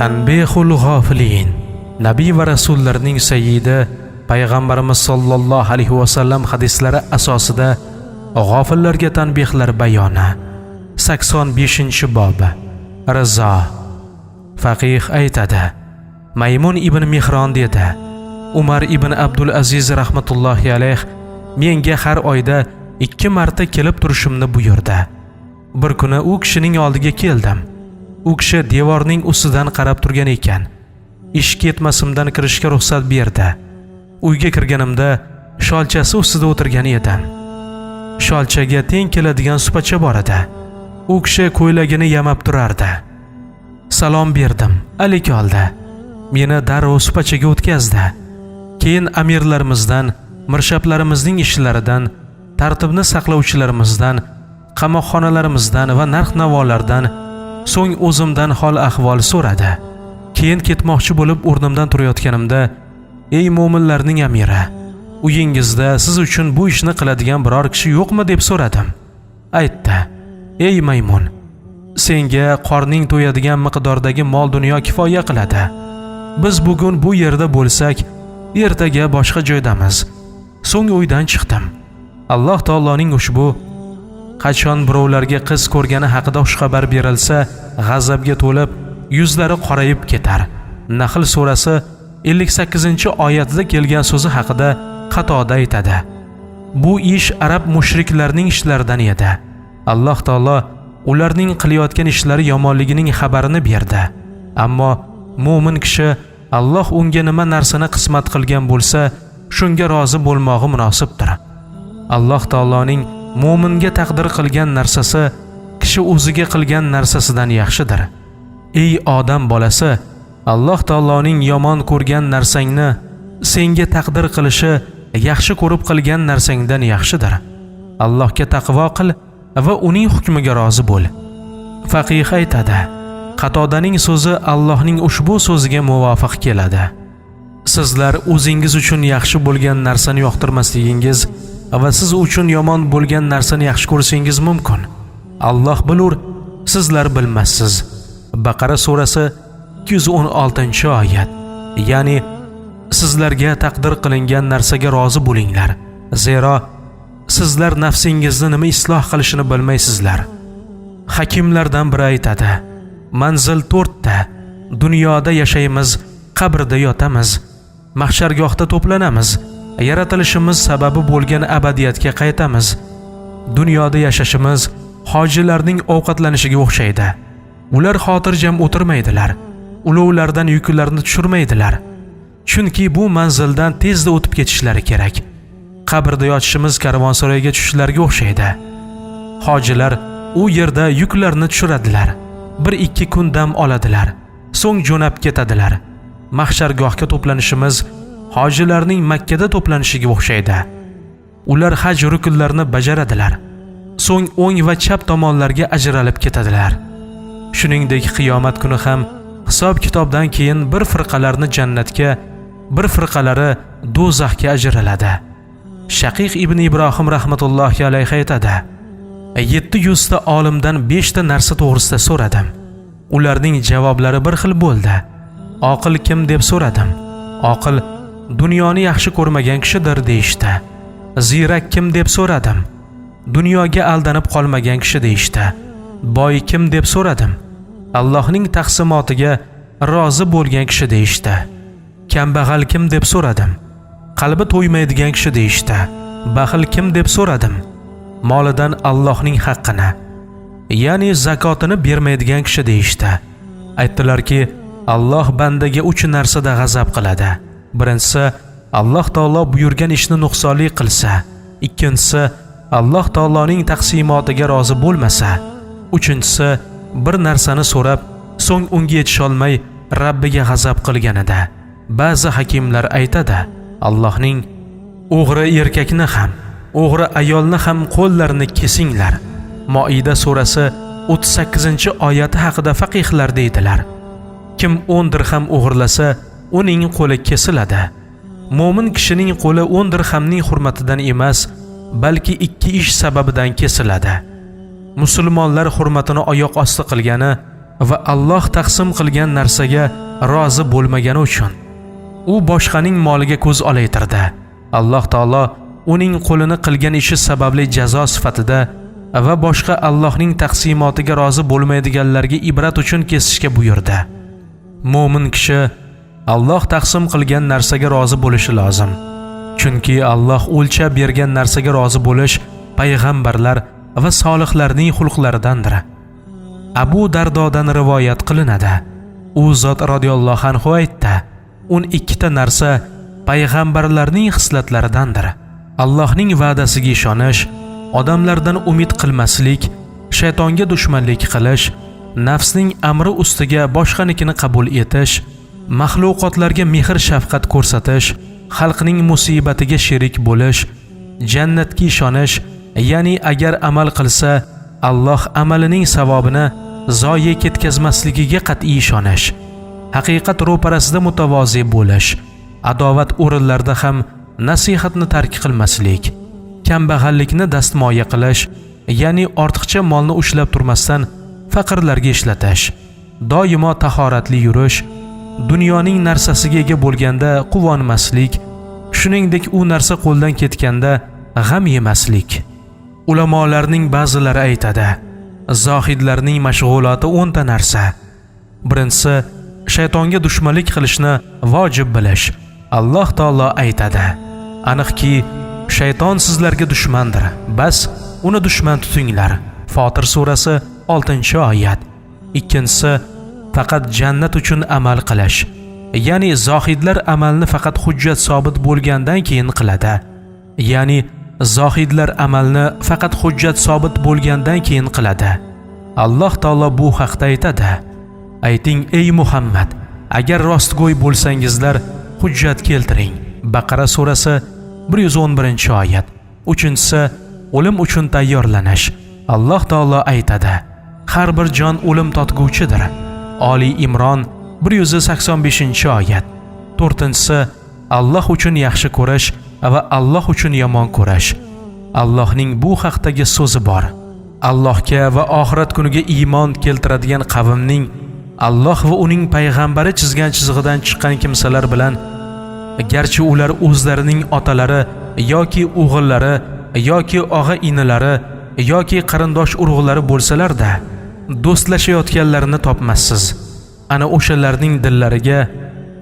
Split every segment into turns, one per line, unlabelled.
tanbehul g'ofilin nabiy va rasullarning sayyidi payg'ambarimiz sollallohu alayhi vasallam hadislari asosida g'ofillarga tanbehlar bayoni. 85 bobi. Rizo. Faqih aytadi maymun ibn mehron dedi umar ibn abdul aziz rahmatullohi alayh menga har oyda ikki marta kelib turishimni buyurdi. Bir kuni u kishining oldiga keldim. U kishi devorning ustidan qarab turgan ekan. Ish ketmasimdan kirishga ruxsat berdi. Uyga kirganimda sholchasi ustida o'tirgan edim. Sholchaga teng keladigan supacha bor edi. U kishi ko'ylagini yamab turardi. Salom berdim. Alik oldi. Meni darrov supachaga o'tkazdi. Keyin amirlarimizdan mirshablarimizning ishlaridan tartibni saqlovchilarimizdan qamoqxonalarimizdan va narx navolardan so'ng o'zimdan hol ahvol so'radi. Keyin ketmoqchi bo'lib o'rnimdan turayotganimda ey mo'minlarning amiri uyingizda siz uchun bu ishni qiladigan biror kishi yo'qmi? deb so'radim. Aytdi ey maymun senga qorning to'yadigan miqdordagi mol dunyo kifoya qiladi. Biz bugun bu yerda bo'lsak ertaga boshqa joydamiz. So'ng uydan chiqdim. Alloh taoloning ushbu qachon birovlarga qiz ko'rgani haqida xushxabar berilsa g'azabga to'lib yuzlari qorayib ketar. Nahl surasi 58 oyatida kelgan so'zi haqida qatoda aytadi. Bu ish arab mushriklarning ishlaridan edi. Alloh taolo ularning qilayotgan ishlari yomonligining xabarini berdi. Ammo mo'min kishi alloh unga nima narsani qismat qilgan bo'lsa shunga rozi bo'lmog'i munosibdir. Alloh taoloning mo'minga taqdir qilgan narsasi kishi o'ziga qilgan narsasidan yaxshidir. Ey odam bolasi alloh taoloning yomon ko'rgan narsangni senga taqdir qilishi yaxshi ko'rib qilgan narsangdan yaxshidir. Allohga taqvo qil va uning hukmiga rozi bo'l. Faqih aytadi qatodaning so'zi allohning ushbu so'ziga muvofiq keladi. Sizlar o'zingiz uchun yaxshi bo'lgan narsani yoqtirmasligingiz va siz uchun yomon bo'lgan narsani yaxshi ko'rsangiz mumkin. Alloh bilur sizlar bilmassiz. Baqara surasi 216 oyat. Ya'ni sizlarga taqdir qilingan narsaga rozi bo'linglar. Zero sizlar nafsingizni nima isloh qilishini bilmaysizlar. Hakimlardan biri aytadi manzil to'rtta dunyoda yashaymiz qabrda yotamiz mahshargohda to'planamiz. Yaratilishimiz sababi bo'lgan abadiyatga qaytamiz. Dunyoda yashashimiz hojilarning ovqatlanishiga o'xshaydi. Ular xotirjam o'tirmaydilar. Ulovlardan yuklarni tushirmaydilar. Chunki bu manzildan tezda o'tib ketishlari kerak. Qabrda yotishimiz karvonsaroyga tushishlariga o'xshaydi. Hojilar u yerda yuklarni tushiradilar. Bir ikki kun dam oladilar. So'ng jo'nab ketadilar. Mahshargohga to'planishimiz hojilarning makkada to'planishiga o'xshaydi. Ular haj rukunlarini bajaradilar. So'ng o'ng va chap tomonlarga ajralib ketadilar. Shuningdek qiyomat kuni ham hisob kitobdan keyin bir firqalarni jannatga bir firqalari do'zaxga ajraladi. Shaqiq ibn ibrohim rahmatullohi alayhi aytadi yetti yuzta olimdan beshta narsa to'g'risida so'radim. Ularning javoblari bir xil bo'ldi. Oqil kim? deb so'radim. Oqil dunyoni yaxshi ko'rmagan kishidir deyishdi. Ziyrak kim deb so'radim? Dunyoga aldanib qolmagan kishi deyishdi. Boy kim deb so'radim? Allohning taqsimotiga rozi bo'lgan kishi deyishdi. Kambag'al kim deb so'radim? Qalbi to'ymaydigan kishi deyishdi. Baxil kim deb so'radim? Molidan allohning haqqini ya'ni zakotini bermaydigan kishi deyishdi. Aytdilarki alloh bandaga uch narsada g'azab qiladi. Birinchisi alloh taolo buyurgan ishni nuqsonli qilsa. Ikkinchisi alloh taoloning taqsimotiga rozi bo'lmasa. Uchinchisi bir narsani so'rab so'ng unga yetisholmay rabbiga g'azab qilganida. Ba'zi hakimlar aytadi allohning o'g'ri erkakni ham o'g'ri ayolni ham qo'llarini kesinglar. Moida surasi 38 oyati haqida faqihlar deydilar. Kim 10 dirham o'g'irlasa uning qo'li kesiladi. Mo'min kishining qo'li 10 dirhamning hurmatidan emas balki ikki ish sababidan kesiladi. Musulmonlar hurmatini oyoq osti qilgani va Alloh taqsim qilgan narsaga rozi bo'lmagani uchun u boshqaning moliga ko'z olaytirdi. Alloh taolo uning qo'lini qilgan ishi sababli jazo sifatida va boshqa Allohning taqsimotiga rozi bo'lmaydiganlarga ibrat uchun kesishga buyurdi. Mo'min kishi Alloh taqsim qilgan narsaga rozi bo'lishi lozim. Chunki Alloh o'lchab bergan narsaga rozi bo'lish payg'ambarlar va solihlarning xulqlaridandir. Abu dardodan rivoyat qilinadi. U zot radhiyallohu anhu aytdi "12 ta narsa payg'ambarlarning xislatlaridandir. Allohning va'dasiga ishonish odamlardan umid qilmaslik shaytonga dushmanlik qilish nafsning amri ustiga boshqanikini qabul etish maxluqotlarga mehr shafqat ko'rsatish xalqning musibatiga sherik bo'lish jannatga ishonish ya'ni agar amal qilsa alloh amalining savobini zoye ketkazmasligiga qat'iy ishonish haqiqat ro'parasida mutavozi bo'lish adovat o'rinlarida ham nasihatni tark qilmaslik kambag'allikni dastmoya qilish ya'ni ortiqcha molni ushlab turmasdan faqirlarga ishlatish doimo tahoratli yurish dunyoning narsasiga ega bo'lganda quvonmaslik shuningdek u narsa qo'ldan ketganda g'am yemaslik. Ulamolarning ba'zilari aytadi zohidlarning mashg'uloti o'nta narsa. Birinchisi shaytonga dushmanlik qilishni vojib bilish alloh taolo aytadi. Aniqki shayton sizlarga dushmandir bas uni dushman tutinglar. Fotir surasi 6 oyat. Ikkinchisi faqat jannat uchun amal qilish ya'ni zohidlar amalni faqat hujjat sobit bo'lgandan keyin qiladi. Ya'ni zohidlar amalni faqat hujjat sobit bo'lgandan keyin qiladi. Alloh taolo bu haqda aytadi. Ayting ey muhammad agar rostgo'y bo'lsangizlar hujjat keltiring. Baqara surasi 111 oyat. Uchinchisi o'lim uchun tayyorlanish. Alloh taolo aytadi har bir jon o'lim totguvchidir. Oli imron 185 oyat. To'rtinchisi alloh uchun yaxshi ko'rish va alloh uchun yomon ko'rish. Allohning bu haqdagi so'zi bor. Allohga va oxirat kuniga iymon keltiradigan qavmning alloh va uning payg'ambari chizgan chizig'idan chiqqan kimsalar bilan garchi ular o'zlarining otalari yoki o'g'illari yoki og'a inilari yoki qarindosh urug'lari bo'lsalarda do'stlashayotganlarini topmassiz. Ana o'shalarning dillariga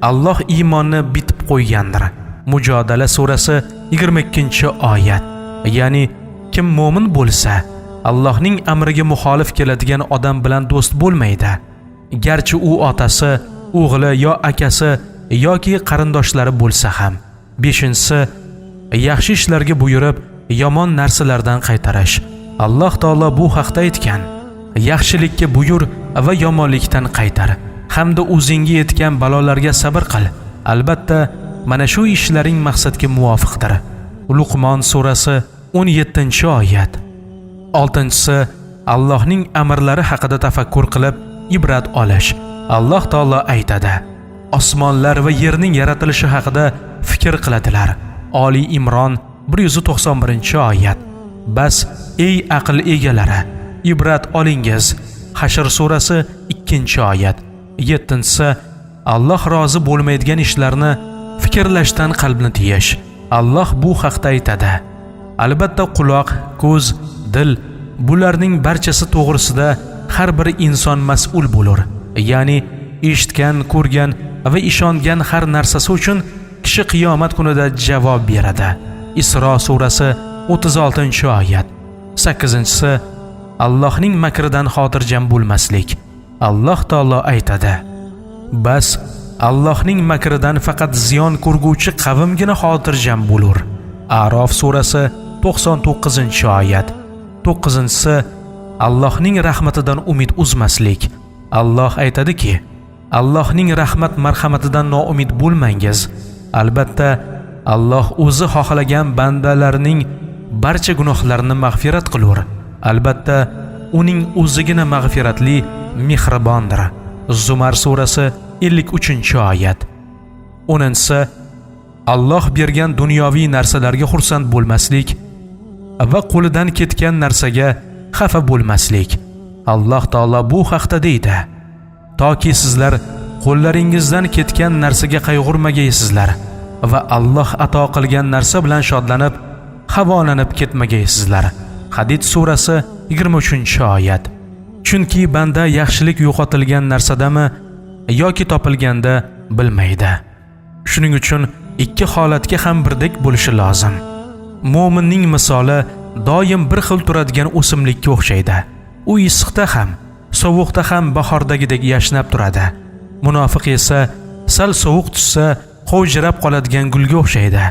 alloh iymonni bitib qo'ygandir. Mujodala surasi 22 oyat. Ya'ni kim mo'min bo'lsa allohning amriga muxolif keladigan odam bilan do'st bo'lmaydi. Garchi u otasi o'g'li yo akasi yoki qarindoshlari bo'lsa ham beshinchisi yaxshi ishlarga buyurib yomon narsalardan qaytarish. Alloh taolo bu haqda aytgan. Yaxshilikka buyur va yomonlikdan qaytar. Hamda o'zingga yetgan balolarga sabr qil. Albatta mana shu ishlaring maqsadga muvofiqdir. Luqmon surasi 17 oyat. Oltinchisi allohning amrlari haqida tafakkur qilib ibrat olish. Alloh taolo aytadi osmonlar va yerning yaratilishi haqida fikr qiladilar. Oliy imron 191 oyat. Bas ey aql egalari! Ibrat olingiz. Hashr surasi 2 oyat. Yettinchisi alloh rozi bo'lmaydigan ishlarni fikrlashdan qalbni tiyish. Alloh bu haqda aytadi. Albatta quloq ko'z dil bularning barchasi to'g'risida har bir inson mas'ul bo'lur. Ya'ni eshitgan ko'rgan va ishongan har narsasi uchun kishi qiyomat kunida javob beradi. Isro surasi 36 oyat. Sakkizinchisi allohning makridan xotirjam bo'lmaslik alloh taolo aytadi bas allohning makridan faqat ziyon ko'rguvchi qavmgina xotirjam bo'lur. Arof surasi 99 oyat. 9-si allohning rahmatidan umid uzmaslik. Alloh aytadiki allohning rahmat marhamatidan noumid bo'lmangiz. Albatta alloh o'zi xohlagan bandalarining barcha gunohlarini mag'firat qilur. Albatta uning o'zigina mag'firatli mehribondir. Zumar surasi 53 oyat. O'ninchisi alloh bergan dunyoviy narsalarga xursand bo'lmaslik va qo'lidan ketgan narsaga xafa bo'lmaslik. Alloh taolo bu haqda deydi. Toki sizlar qo'llaringizdan ketgan narsaga qayg'urmagaysizlar va Alloh ato qilgan narsa bilan shodlanib havolanib ketmagaysizlar. Hadid surasi 23 oyat. Chunki banda yaxshilik yo'qotilgan narsadami yoki topilganda bilmaydi. Shuning uchun ikki holatga ham birdek bo'lishi lozim. Mo'minning misoli doim bir xil turadigan o'simlikka o'xshaydi. U issiqda ham sovuqda ham bahordagidek yashnab turadi. Munofiq esa sal sovuq tushsa qovjirab qoladigan gulga o'xshaydi.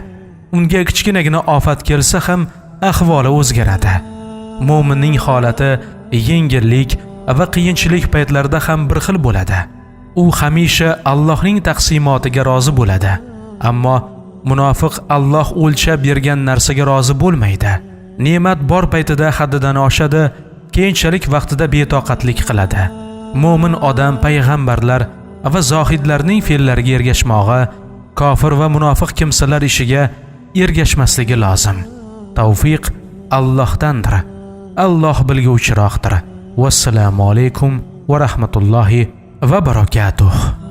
Unga kichkinagina ofat kelsa ham ahvoli o'zgaradi. Mo'minning holati yengillik va qiyinchilik paytlarida ham bir xil bo'ladi. U hamisha allohning taqsimotiga rozi bo'ladi. Ammo munofiq alloh o'lchab bergan narsaga rozi bo'lmaydi. Ne'mat bor paytida haddidan oshadi keyinchalik vaqtida betoqatlik qiladi. Mo'min odam payg'ambarlar va zohidlarning fe'llariga ergashmog'i kofir va munofiq kimsalar ishiga ergashmasligi lozim. Tavfiq allohdandir alloh bilguvchiroqdir vassalomu alaykum va rahmatullohi va barakatuh